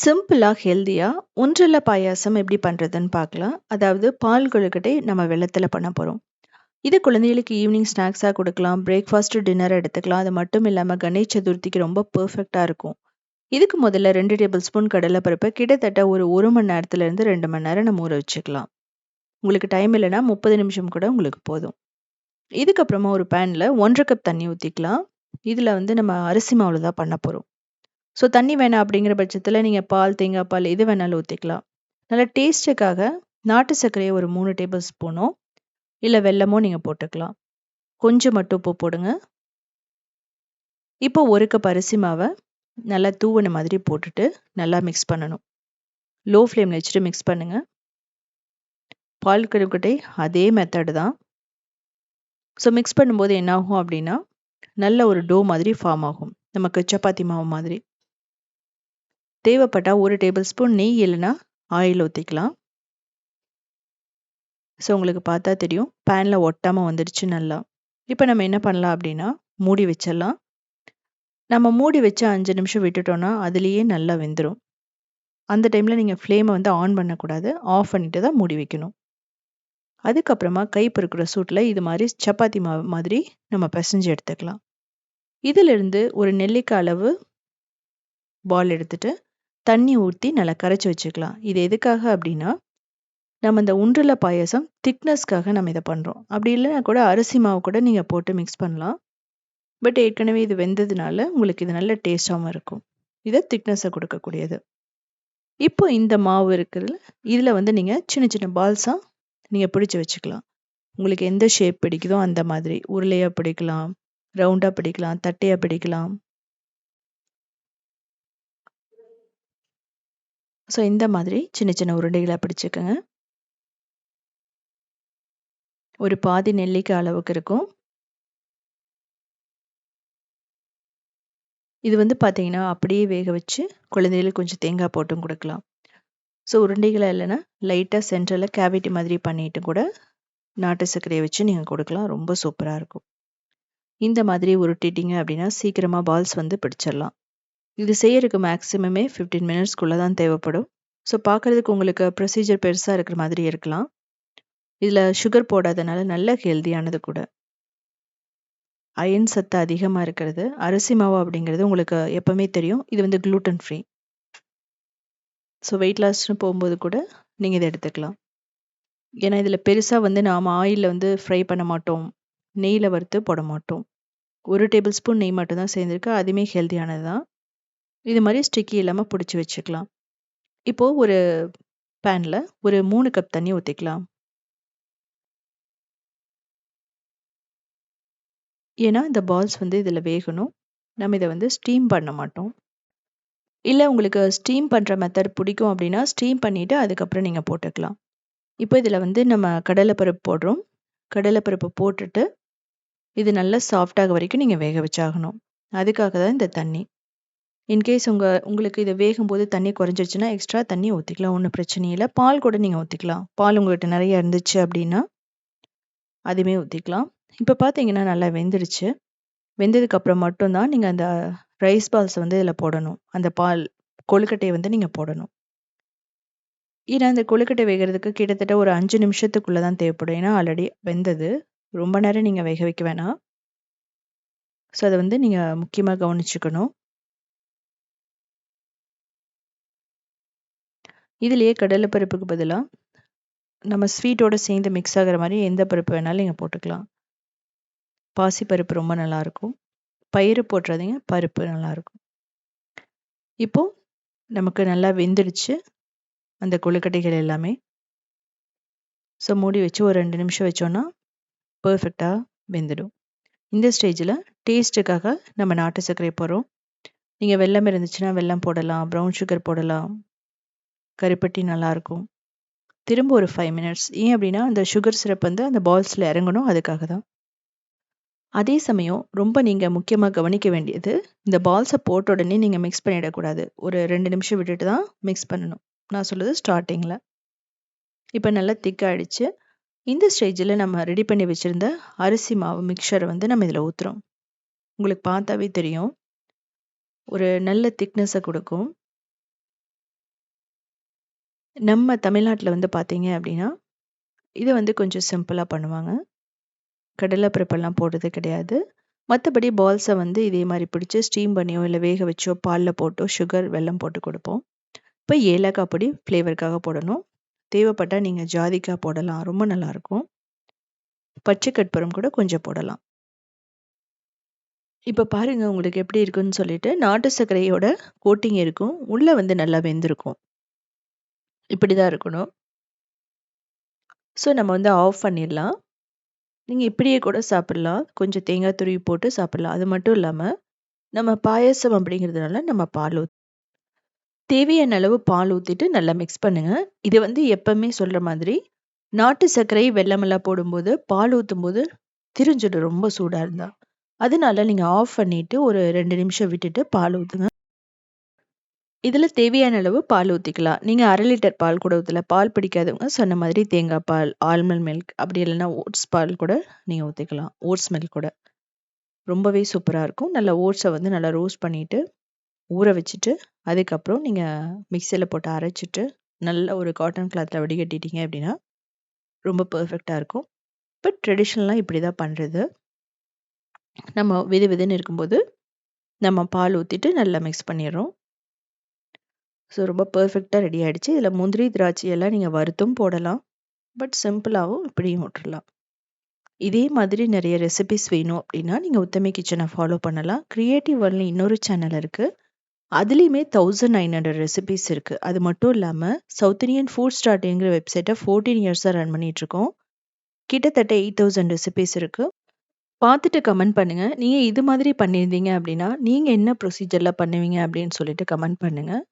சிம்பிளாக ஹெல்த்தியாக ஒன்றில் பாயாசம் எப்படி பண்ணுறதுன்னு பார்க்கலாம். அதாவது பால் கொழுக்கட்டை நம்ம வெள்ளத்தில் பண்ண போகிறோம் இது குழந்தைகளுக்கு ஈவினிங் ஸ்நாக்ஸாக கொடுக்கலாம் பிரேக்ஃபாஸ்ட், டின்னர் எடுத்துக்கலாம். அது மட்டும் இல்லாமல் கணேஷ் சதுர்த்திக்கு ரொம்ப பர்ஃபெக்டாக இருக்கும். இதுக்கு முதல்ல ரெண்டு டேபிள் ஸ்பூன் கடலைப்பருப்பை கிட்டத்தட்ட ஒரு ஒரு மணி நேரத்துலேருந்து ரெண்டு மணி நேரம் நம்ம ஊற வச்சுக்கலாம். உங்களுக்கு டைம் இல்லைன்னா 30 நிமிஷம் கூட உங்களுக்கு போதும். இதுக்கப்புறமா ஒரு பேனில் ஒன்றரை கப் தண்ணி ஊற்றிக்கலாம் இதில் வந்து நம்ம அரிசி மாவில் தான் பண்ண போகிறோம் ஸோ தண்ணி வேணாம் அப்படிங்கிற பட்சத்தில் நீங்கள் பால், தேங்காய் பால் எது வேணாலும் ஊற்றிக்கலாம் நல்லா டேஸ்ட்டுக்காக நாட்டு சர்க்கரையை ஒரு மூணு டேபிள் ஸ்பூனோ, இல்லை வெல்லமோ நீங்கள் போட்டுக்கலாம். கொஞ்சம் மட்டும் உப்பு போடுங்க. இப்போ ஒரு கப் அரிசி மாவை நல்லா தூவன மாதிரி போட்டுட்டு நல்லா மிக்ஸ் பண்ணணும். லோ ஃப்ளேமில் வச்சுட்டு மிக்ஸ் பண்ணுங்க. பால் கொழுக்கட்டை அதே மெத்தடு தான். ஸோ மிக்ஸ் பண்ணும்போது என்ன ஆகும் அப்படின்னா, நல்ல ஒரு டோ மாதிரி ஃபார்ம் ஆகும். நமக்கு சப்பாத்தி மாவு மாதிரி. தேவைப்பட்டால் ஒரு டேபிள் ஸ்பூன் நெய் இல்லைன்னா ஆயில் ஊற்றிக்கலாம் ஸோ உங்களுக்கு பார்த்தா தெரியும். பேனில் ஒட்டாம வந்துடுச்சு நல்லா. இப்போ நம்ம என்ன பண்ணலாம் அப்படின்னா, மூடி வச்சிடலாம். நம்ம மூடி வச்சு அஞ்சு நிமிஷம் விட்டுட்டோம்னா, அதுலேயே நல்லா வெந்துரும். அந்த டைம்ல நீங்க ஃப்ளேமை வந்து ஆன் பண்ணக்கூடாது. ஆஃப் பண்ணிட்டு தான் மூடி வைக்கணும். அதுக்கப்புறமா கை பொறுக்கிற சூட்ல இது மாதிரி சப்பாத்தி மா மாதிரி நம்ம பிசைஞ்சு எடுத்துக்கலாம். இதிலிருந்து ஒரு நெல்லிக்காய் அளவு பால் எடுத்துட்டு, தண்ணி ஊத்தி நல்லா கரைச்சு வச்சுக்கலாம். இது எதுக்காக அப்படின்னா, நம்ம இந்த உண்டுல பாயசம் திக்னஸ்க்காக நம்ம இத பண்றோம். அப்படி இல்லைனா கூட அரிசி மாவு கூட நீங்க போட்டு மிக்ஸ் பண்ணலாம். பட் ஏற்கனவே இது வெந்ததுனால உங்களுக்கு இது நல்ல டேஸ்டாகவும் இருக்கும். இது திக்னஸை கொடுக்கக்கூடியது இப்போ இந்த மாவு இருக்கிறதுல இதில் வந்து நீங்க சின்ன சின்ன பால்ஸாக நீங்க பிடிச்சி வச்சுக்கலாம். உங்களுக்கு எந்த ஷேப் பிடிக்குதோ அந்த மாதிரி. உருளையா பிடிக்கலாம், ரவுண்டா பிடிக்கலாம், தட்டையா பிடிக்கலாம். ஸோ இந்த மாதிரி சின்ன சின்ன உருண்டைகளை பிடிச்சிக்கோங்க ஒரு பாதி நெல்லிக்காய் அளவுக்கு இருக்கும். இது வந்து பார்த்தீங்கன்னா, அப்படியே வேக வச்சு குழந்தைகளுக்கு கொஞ்சம் தேங்காய் போட்டும் கொடுக்கலாம் ஸோ உருண்டைகளை இல்லைன்னா, லைட்டாக சென்ட்ரலில் கேவிட்டி மாதிரி பண்ணிட்டு கூட நாட்டு சர்க்கரையை வச்சு நீங்கள் கொடுக்கலாம் ரொம்ப சூப்பராக இருக்கும். இந்த மாதிரி உருட்டிட்டீங்க அப்படின்னா, சீக்கிரமாக பால்ஸ் வந்து பிடிச்சிடலாம். இது செய்யறதுக்கு மேக்ஸிமமே ஃபிஃப்டீன் மினிட்ஸ்க்குள்ளே தான் தேவைப்படும். ஸோ பார்க்கறதுக்கு உங்களுக்கு ப்ரொசீஜர் பெருசாக இருக்கிற மாதிரி இருக்கலாம். இதில் சுகர் போடாதனால நல்ல ஹெல்தியானது கூட. அயன் சத்து அதிகமாக இருக்கிறது. அரிசி மாவு அப்படிங்கிறது உங்களுக்கு எப்போவுமே தெரியும். இது வந்து க்ளூட்டன் ஃப்ரீ. ஸோ வெயிட் லாஸ்ன்னு போகும்போது கூட நீங்கள் இதை எடுத்துக்கலாம். ஏன்னா இதில் பெருசாக வந்து நாம் ஆயிலில் வந்து ஃப்ரை பண்ண மாட்டோம். நெய்யில் வறுத்து போட மாட்டோம். ஒரு டேபிள் ஸ்பூன் நெய் மட்டும் தான் அதுவுமே ஹெல்தியானது தான். இது மாதிரி ஸ்டிக்கி இல்லாமல் பிடிச்சி வச்சுக்கலாம். இப்போது ஒரு பேனில் ஒரு மூணு கப் தண்ணி ஊற்றிக்கலாம் ஏன்னா இந்த பால்ஸ் வந்து இதில் வேகணும். நம்ம இதை வந்து ஸ்டீம் பண்ண மாட்டோம். இல்லை உங்களுக்கு ஸ்டீம் பண்ணுற மெத்தட் பிடிக்கும் அப்படின்னா, ஸ்டீம் பண்ணிவிட்டு அதுக்கப்புறம் நீங்கள் போட்டுக்கலாம். இப்போ இதில் வந்து நம்ம கடலைப்பருப்பு போடுறோம். கடலைப்பருப்பு போட்டுட்டு, இது நல்லா சாஃப்டாக வரைக்கும் நீங்கள் வேக வச்சாகணும். அதுக்காக தான் இந்த தண்ணி. இன்கேஸ் உங்கள் உங்களுக்கு இது வேகும்போது தண்ணி குறைஞ்சிருச்சுன்னா, எக்ஸ்ட்ரா தண்ணி ஊற்றிக்கலாம் ஒன்றும் பிரச்சனை இல்லை பால் கூட நீங்கள் ஊற்றிக்கலாம் பால் உங்கள்கிட்ட நிறைய இருந்துச்சு அப்படின்னா, அதுவுமே ஊற்றிக்கலாம் இப்போ பார்த்தீங்கன்னா நல்லா வெந்துடுச்சு. வெந்ததுக்கப்புறம் மட்டும்தான் நீங்கள் அந்த ரைஸ் பால்ஸ் வந்து இதில் போடணும். அந்த பால் கொழுக்கட்டையை வந்து நீங்கள் போடணும். ஏன்னா அந்த கொழுக்கட்டை வேகிறதுக்கு கிட்டத்தட்ட ஒரு அஞ்சு நிமிஷத்துக்குள்ளே தான் தேவைப்படும். ஏன்னா ஆல்ரெடி வெந்தது. ரொம்ப நேரம் நீங்கள் வேக வைக்க வேணாம். ஸோ அதை வந்து நீங்கள் முக்கியமாக கவனிச்சுக்கணும். இதுலேயே கடலை பருப்புக்கு பதிலாக நம்ம ஸ்வீட்டோட சேர்ந்து மிக்ஸ் ஆகுற மாதிரி எந்த பருப்பு வேணாலும் நீங்கள் போட்டுக்கலாம். பாசி பருப்பு ரொம்ப நல்லாயிருக்கும். பயிறு போட்டுறதுங்க பருப்பு நல்லாயிருக்கும். இப்போ நமக்கு நல்லா வெந்துடுச்சு. அந்த கொழுக்கட்டைகள் எல்லாமே. ஸோ மூடி வச்சு ஒரு ரெண்டு நிமிஷம் வச்சோன்னா பர்ஃபெக்டாக வெந்துடும். இந்த ஸ்டேஜில் டேஸ்ட்டுக்காக நம்ம நாட்டு சர்க்கரை போகிறோம் நீங்கள் வெள்ளம் இருந்துச்சுன்னா வெள்ளம் போடலாம். ப்ரவுன் சுகர் போடலாம். கருப்பட்டி நல்லாயிருக்கும். திரும்ப ஒரு ஃபைவ் மினிட்ஸ். ஏன் அப்படின்னா, அந்த சுகர் சிரப் வந்து அந்த பால்ஸில் இறங்கணும். அதுக்காக தான். அதே சமயம் ரொம்ப நீங்கள் முக்கியமாக கவனிக்க வேண்டியது, இந்த பால்ஸை போட்ட உடனே நீங்கள் மிக்ஸ் பண்ணிடக்கூடாது. ஒரு ரெண்டு நிமிஷம் விட்டுட்டு தான் மிக்ஸ் பண்ணணும். நான் சொல்லுது ஸ்டார்டிங்கில் இப்போ நல்லா திக் இந்த ஸ்டேஜில் நம்ம ரெடி பண்ணி வச்சுருந்த அரிசி மாவு மிக்சரை வந்து நம்ம இதில் ஊற்றுறோம் உங்களுக்கு பார்த்தாவே தெரியும். ஒரு நல்ல திக்னஸை கொடுக்கும் நம்ம தமிழ்நாட்டில் வந்து பார்த்தீங்க அப்படின்னா இதை வந்து கொஞ்சம் சிம்பிளாக பண்ணுவாங்க. கடலை பருப்பெல்லாம் போடுறது கிடையாது. மற்றபடி பால்ஸை வந்து இதே மாதிரி பிடிச்சி ஸ்டீம் பண்ணியோ இல்லை வேக வச்சோ பாலில் போட்டோ சுகர் வெல்லம் போட்டு கொடுப்போம். இப்போ ஏலக்காய் பொடி ஃப்ளேவருக்காக போடணும். தேவைப்பட்டால் நீங்கள் ஜாதிக்காய் போடலாம். ரொம்ப நல்லாயிருக்கும் பச்சை கற்பூரம் கூட கொஞ்சம் போடலாம். இப்போ பாருங்க உங்களுக்கு எப்படி இருக்குன்னு சொல்லிட்டு நாட்டு சர்க்கரையோட கோட்டிங் இருக்கும். உள்ளே வந்து நல்லா வெந்திருக்கும். இப்படி தான் இருக்கணும். ஸோ நம்ம வந்து ஆஃப் பண்ணிடலாம். நீங்கள் இப்படியே கூட சாப்பிட்லாம். கொஞ்சம் தேங்காய் துருவி போட்டு சாப்பிட்லாம். அது மட்டும் இல்லாமல் நம்ம பாயசம் அப்படிங்கிறதுனால நம்ம பால் ஊத் தேவையான அளவு பால் ஊற்றிட்டு நல்லா மிக்ஸ் பண்ணுங்கள் இது வந்து எப்பவுமே சொல்கிற மாதிரி நாட்டு சர்க்கரை வெள்ளமெல்லாம் போடும்போது பால் ஊற்றும்போது திரிஞ்சிடும். ரொம்ப சூடாக இருந்தால் அதனால நீங்கள் ஆஃப் பண்ணிவிட்டு ஒரு ரெண்டு நிமிஷம் விட்டுட்டு பால் ஊற்றுங்க இதில் தேவையான அளவு பால் ஊற்றிக்கலாம் நீங்கள் அரை லிட்டர் பால் கூட ஊற்றல பால் பிடிக்காதவங்க சொன்ன மாதிரி தேங்காய் பால் ஆல்மண்ட் மில்க் அப்படி இல்லைன்னா ஓட்ஸ் பால் கூட நீங்கள் ஊற்றிக்கலாம் ஓட்ஸ் மில்க் கூட. ரொம்பவே சூப்பராக இருக்கும். நல்லா ஓட்ஸை வந்து நல்லா ரோஸ்ட் பண்ணிவிட்டு ஊற வச்சுட்டு அதுக்கப்புறம் நீங்கள் மிக்சியில் போட்டு அரைச்சிட்டு நல்ல ஒரு காட்டன் கிளாத்தில் வடிகட்டிட்டீங்க அப்படின்னா ரொம்ப பர்ஃபெக்டாக இருக்கும். பட் ட்ரெடிஷ்னலாக இப்படி தான் பண்ணுறது நம்ம விது விதுன்னு இருக்கும்போது நம்ம பால் ஊற்றிட்டு நல்லா மிக்ஸ் பண்ணிடுறோம். ஸோ ரொம்ப பர்ஃபெக்டாக ரெடி ஆகிடுச்சு இதில் முந்திரி திராட்சை எல்லாம் நீங்கள் வறுத்தும் போடலாம். பட் சிம்பிளாகவும் இப்படியும் விட்டுறலாம் இதே மாதிரி நிறைய ரெசிபிஸ் வேணும் அப்படின்னா நீங்கள் உத்தமி கிச்சனை ஃபாலோ பண்ணலாம். க்ரியேட்டிவ் வேர்ல்டில் இன்னொரு சேனல் இருக்குது அதுலேயுமே தௌசண்ட் நைன் ஹண்ட்ரட் ரெசிபிஸ் இருக்குது அது மட்டும் இல்லாமல் சவுத் இந்தியன் ஃபுட் ஸ்டார்டிங்கிற வெப்சைட்டை ஃபோர்டீன் இயர்ஸாக ரன் பண்ணிகிட்ருக்கோம் கிட்டத்தட்ட எயிட் தௌசண்ட் ரெசிபிஸ் இருக்குது பார்த்துட்டு கமெண்ட் பண்ணுங்கள் நீங்கள் இது மாதிரி பண்ணியிருந்தீங்க அப்படின்னா நீங்கள் என்ன ப்ரொசீஜரில் பண்ணுவீங்க அப்படின்னு சொல்லிட்டு கமெண்ட் பண்ணுங்கள்